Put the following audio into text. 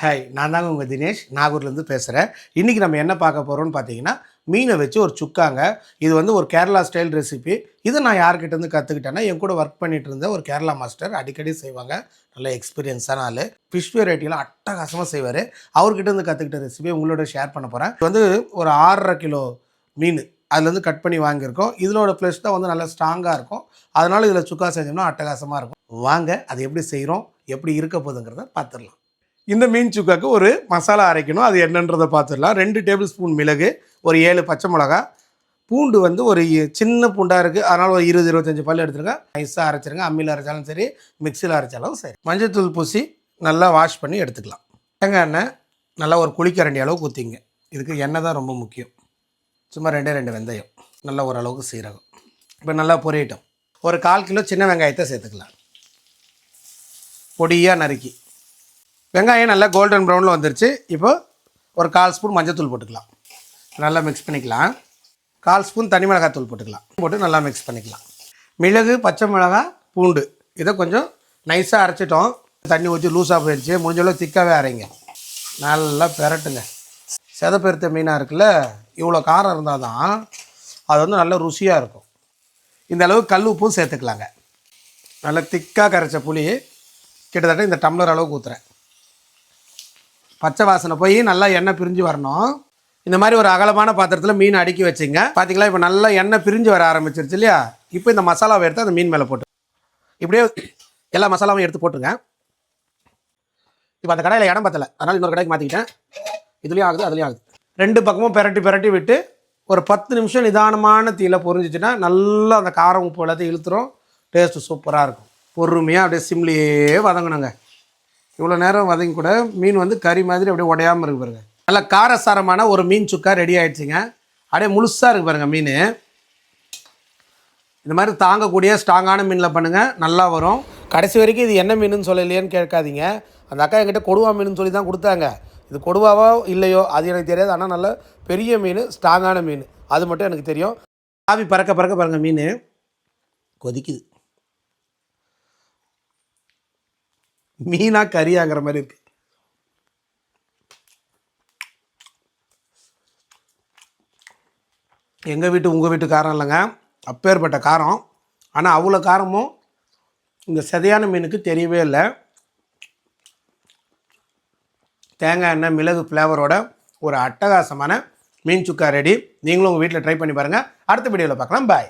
Hi நான் தாங்க உங்கள் தினேஷ். நாகூர்லேருந்து பேசுகிறேன் இன்றைக்கி நம்ம என்ன பார்க்க போகிறோம்னு பார்த்தீங்கன்னா மீனை வச்சு ஒரு சுக்காங்க. இது வந்து ஒரு கேரளா ஸ்டைல் ரெசிபி. இதை நான் யார்கிட்டேருந்து கற்றுக்கிட்டேன்னா என் கூட ஒர்க் பண்ணிகிட்டு இருந்த ஒரு கேரளா மாஸ்டர் அடிக்கடி செய்வாங்க. நல்ல எக்ஸ்பீரியன்ஸான ஆள். ஃபிஷ் வெரைட்டிலாம் அட்டகாசமாக செய்வார். அவர்கிட்டேருந்து கற்றுக்கிட்ட ரெசிபி உங்களோட ஷேர் பண்ண போகிறேன் இது வந்து ஒரு ஆறரை கிலோ மீன். அதுலேருந்து கட் பண்ணி வாங்கியிருக்கோம். இதோட ஃப்ளஷ் தான் வந்து நல்லா ஸ்ட்ராங்காக இருக்கும். அதனால் இதில் சுக்கா செஞ்சோம்னா அட்டகாசமாக இருக்கும். வாங்க அது எப்படி செய்கிறோம் எப்படி இருக்க போகுதுங்கிறத பார்த்துடலாம் இந்த மீன் சுக்காக்கு ஒரு மசாலா அரைக்கணும். அது என்னன்றதை பார்த்துடலாம். ரெண்டு டேபிள் ஸ்பூன் மிளகு ஒரு ஏழு பச்சை மிளகா. பூண்டு வந்து ஒரு சின்ன பூண்டாக இருக்குது அதனால் ஒரு இருபது இருபத்தஞ்சி பல் எடுத்துருங்க. நைஸாக அரைச்சிருங்க. அம்மியில் அரைச்சாலும் சரி மிக்சியில் அரைச்சாலும் சரி. மஞ்சத்தூள் பூசி நல்லா வாஷ் பண்ணி எடுத்துக்கலாம். தேங்காய் எண்ணெய் நல்லா ஒரு குளிக்கரண்டி அளவுக்கு ஊற்றிங்க இதுக்கு எண்ணெய் தான் ரொம்ப முக்கியம். சும்மா ரெண்டே ரெண்டு வெந்தயம். நல்லா ஓரளவுக்கு சீரகம். இப்போ நல்லா பொரியட்டும். ஒரு கால் கிலோ சின்ன வெங்காயத்தை சேர்த்துக்கலாம். பொடியாக நறுக்கி. வெங்காயம் நல்லா கோல்டன் ப்ரௌனில் வந்துருச்சு. இப்போ ஒரு கால் ஸ்பூன் மஞ்சத்தூள் போட்டுக்கலாம். நல்லா மிக்ஸ் பண்ணிக்கலாம். கால் ஸ்பூன் தனி மிளகாய் தூள் போட்டுக்கலாம். போட்டு நல்லா மிக்ஸ் பண்ணிக்கலாம். மிளகு பச்சை மிளகாய் பூண்டு. இதை கொஞ்சம் நைஸாக அரைச்சிட்டோம். தண்ணி ஊற்றி லூஸாக போயிடுச்சு முடிஞ்ச அளவு திக்காகவே அரைங்க. நல்லா பெரட்டுங்க. செதப்பெருத்த மீனாக இருக்குல்ல இவ்வளோ காரம் இருந்தால் தான் அது வந்து நல்ல ருசியாக இருக்கும். இந்த அளவு கல் உப்பும் சேர்த்துக்கலாங்க. நல்லா திக்காக கரைச்ச புளி கிட்டத்தட்ட இந்த டம்ளர் அளவுக்கு ஊற்றுறேன் பச்சை வாசனை போய் நல்லா எண்ணெய் பிரிஞ்சு வரணும். இந்த மாதிரி ஒரு அகலமான பாத்திரத்தில் மீன் அடுக்கி வச்சுங்க. பார்த்தீங்களா இப்போ நல்லா எண்ணெய் பிரிஞ்சு வர ஆரம்பிச்சிருச்சு இல்லையா? இப்போ இந்த மசாலாவை எடுத்து அந்த மீன் மேலே போட்டு இப்படியே எல்லா மசாலாவும் எடுத்து போட்டுருங்க. இப்போ அந்த கடையில் இடம் பத்தலை. அதனால் இன்னொரு கடைக்கு மாற்றிக்கிட்டேன் இதுலேயும் ஆகுது அதுலேயும் ஆகுது. ரெண்டு பக்கமும் பெரட்டி பெரட்டி விட்டு ஒரு பத்து நிமிஷம் நிதானமான தீயில் பொரிஞ்சிச்சுன்னா நல்லா அந்த காரம் உப்பு எல்லாத்தையும் இழுத்துரும். டேஸ்ட்டு சூப்பராக இருக்கும். பொறுமையாக அப்படியே சிம்லேயே வதங்கணுங்க. இவ்வளோ நேரம் வதங்கி கூட மீன் வந்து கறி மாதிரி அப்படியே உடையாமல் இருக்கு பாருங்க. நல்ல காரசாரமான ஒரு மீன் சுக்கா ரெடி ஆயிடுச்சுங்க. அப்படியே முழுசாக இருக்கு பாருங்கள் மீன். இந்த மாதிரி தாங்கக்கூடிய ஸ்ட்ராங்கான மீனில் பண்ணுங்கள் நல்லா வரும். கடைசி வரைக்கும் இது என்ன மீனுன்னு சொல்லலையேன்னு கேட்காதீங்க. அந்த அக்கா என்கிட்ட கொடுவா மீனுன்னு சொல்லி தான் கொடுத்தாங்க. இது கொடுவாவோ இல்லையோ அது எனக்கு தெரியாது. ஆனால் நல்ல பெரிய மீன் ஸ்ட்ராங்கான மீன். அது மட்டும் எனக்கு தெரியும். ஆவி பறக்க பறக்க பாருங்கள் மீன். கொதிக்குது. மீனா கறியாங்கிற மாதிரி இருக்கு. எங்கள் வீட்டு உங்கள் வீட்டு காரம் இல்லைங்க. அப்பேற்பட்ட காரம். ஆனால் அவ்வளோ காரமும் இந்த சதையான மீனுக்கு தெரியவே இல்லை. தேங்காய் எண்ணெய் மிளகு ஃப்ளேவரோட ஒரு அட்டகாசமான மீன் சுக்கா ரெடி நீங்களும் உங்கள் வீட்டில் ட்ரை பண்ணி பாருங்கள் அடுத்த வீடியோவில் பார்க்கலாம். பாய்